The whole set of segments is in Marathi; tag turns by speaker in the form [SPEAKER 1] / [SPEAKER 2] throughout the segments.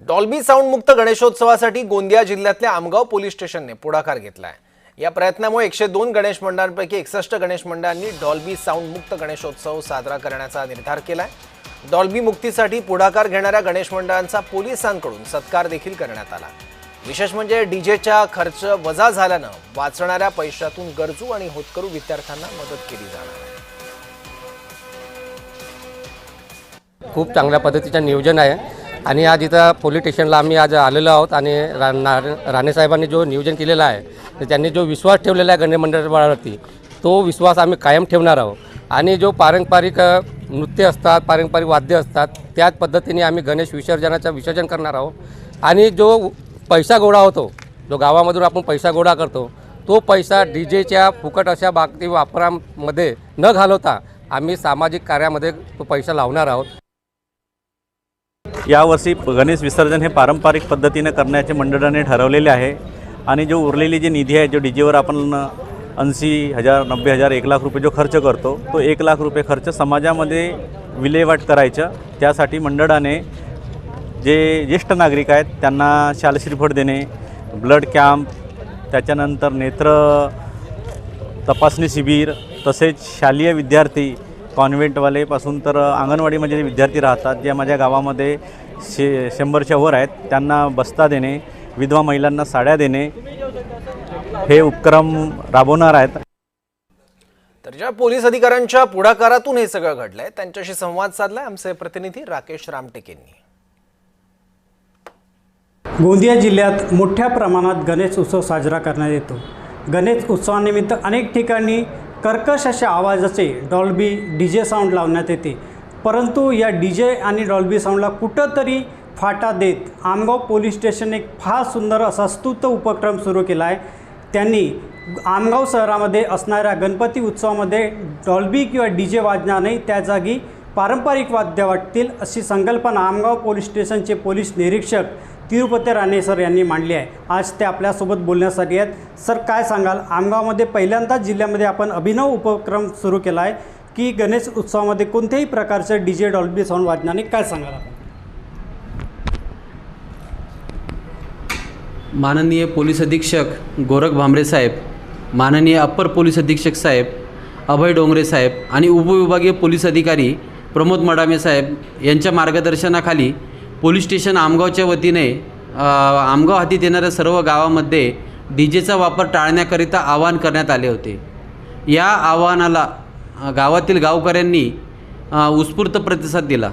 [SPEAKER 1] डॉल्बी साऊंड मुक्त गणेशोत्सवासाठी गोंदिया जिल्ह्यातल्या आमगाव पोलीस स्टेशनने पुढाकार घेतलाय. या प्रयत्नामुळे एकशे दोन गणेश मंडळांपैकी एकसष्ट गणेश मंडळांनी डॉल्बी साऊंड मुक्त गणेशोत्सव साजरा करण्याचा निर्धार केला आहे डॉल्बी मुक्तीसाठी पुढाकार घेणाऱ्या गणेश मंडळांचा पोलिसांकडून सत्कार देखील करण्यात आला. विशेष म्हणजे डीजेच्या खर्च वजा झाल्यानं वाचणाऱ्या पैशातून गरजू आणि होतकरू विद्यार्थ्यांना मदत केली जाणार आहे.
[SPEAKER 2] खूप चांगल्या पद्धतीचं नियोजन आहे. आणि आज इथं पोलीस स्टेशनला आम्ही आज आलेलो आहोत आणि रा ना- राणेसाहेबांनी जो नियोजन केलेलं आहे तर त्यांनी जो विश्वास ठेवलेला आहे गणेश तो विश्वास आम्ही कायम ठेवणार आहोत. आणि जो पारंपरिक नृत्य असतात पारंपरिक वाद्य असतात त्याच पद्धतीने आम्ही गणेश विसर्जनाचं विसर्जन करणार आहोत. आणि जो पैसा गोळा होतो जो गावामधून आपण पैसा गोळा करतो तो पैसा डी जेच्या फुकट अशा बाबती वापरामध्ये न घालवता आम्ही सामाजिक कार्यामध्ये तो पैसा लावणार आहोत.
[SPEAKER 3] यावर्षी गणेश विसर्जन हे पारंपरिक पद्धतीनं करण्याचे मंडळाने ठरवलेले आहे. आणि जो उरलेली जी निधी आहे जो डी जेवर आपण ऐंशी हजार नब्बे हजार एक लाख रुपये जो खर्च करतो तो एक लाख रुपये खर्च समाजामध्ये विल्हेवाट करायचं. त्यासाठी मंडळाने जे ज्येष्ठ नागरिक आहेत त्यांना शालश्रीफळ देणे ब्लड कॅम्प त्याच्यानंतर नेत्र तपासणी शिबिर तसेच शालेय विद्यार्थी कॉन्व्हेंटवालेपासून तर अंगणवाडीमध्ये जे विद्यार्थी राहतात जे माझ्या गावामध्ये शे शंभरच्या वर आहेत त्यांना बस्ता देणे विधवा महिलांना साड्या देणे हे उपक्रम राबवणार आहेत.
[SPEAKER 1] तर ज्या पोलीस अधिकाऱ्यांच्या पुढाकारातून हे सगळं घडलंय त्यांच्याशी संवाद साधलाय आमचे प्रतिनिधी राकेश रामटेक यांनी
[SPEAKER 4] गोंदिया जिल्ह्यात मोठ्या प्रमाणात गणेश उत्सव साजरा करण्यात येतो. गणेश उत्सवानिमित्त अनेक ठिकाणी कर्कश अशा आवाजाचे डॉल्बी डी जे साऊंड लावण्यात येते. परंतु या डी जे आणि डॉल्बी साऊंडला कुठंतरी फाटा देत आमगाव पोलीस स्टेशन एक फार सुंदर असा स्तुत उपक्रम सुरू केला आहे. त्यांनी आमगाव शहरामध्ये असणाऱ्या गणपती उत्सवामध्ये डॉल्बी किंवा डी जे वाजणार नाही त्या जागी पारंपरिक वाद्य वाटतील अशी संकल्पना आमगाव पोलीस स्टेशनचे पोलीस निरीक्षक तिरुपती राणे सर यांनी मांडली आहे. आज ते आपल्यासोबत बोलण्यासाठी आहेत. सर काय सांगाल? आमगावमध्ये पहिल्यांदाच जिल्ह्यामध्ये आपण अभिनव उपक्रम सुरू केला आहे. की गणेश उत्सवामध्ये कोणत्याही प्रकारचं डी जे डॉल्बी साऊंड वाजण्याने काय सांगाल आपण?
[SPEAKER 5] माननीय पोलीस अधीक्षक गोरख भांबरे साहेब माननीय अप्पर पोलीस अधीक्षक साहेब अभय डोंगरे साहेब आणि उपविभागीय पोलीस अधिकारी प्रमोद मडामे साहेब यांच्या मार्गदर्शनाखाली पोलीस स्टेशन आमगावच्या वतीने आमगाव हातीत येणाऱ्या सर्व गावामध्ये डी जेचा वापर टाळण्याकरिता आवाहन करण्यात आले होते. या आवाहनाला गावातील गावकऱ्यांनी उत्स्फूर्त प्रतिसाद दिला.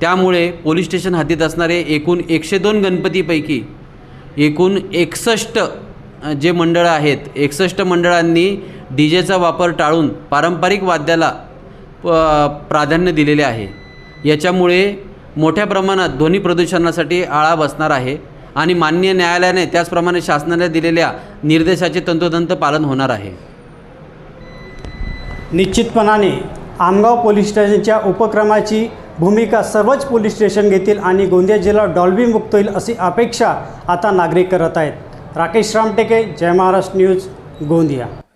[SPEAKER 5] त्यामुळे पोलीस स्टेशन हातीत असणारे एकूण एकशे दोन गणपतीपैकी एकूण एकसष्ट जे मंडळं आहेत एकसष्ट मंडळांनी डी जेचा वापर टाळून पारंपरिक वाद्याला प प्राधान्य दिलेले आहे. याच्यामुळे मोठ्या प्रमाणात ध्वनी प्रदूषणासाठी आळा बसणार आहे आणि माननीय न्यायालयाने त्याचप्रमाणे शासनाने दिलेल्या निर्देशाचे तंतोतंत पालन होणार आहे.
[SPEAKER 4] निश्चितपणाने आमगाव पोलीस स्टेशनच्या उपक्रमाची भूमिका सर्वच पोलीस स्टेशन घेतील आणि गोंदिया जिल्हा डॉल्बी मुक्त होईल अशी अपेक्षा आता नागरिक करत आहेत. राकेश रामटेके जय महाराष्ट्र न्यूज गोंदिया.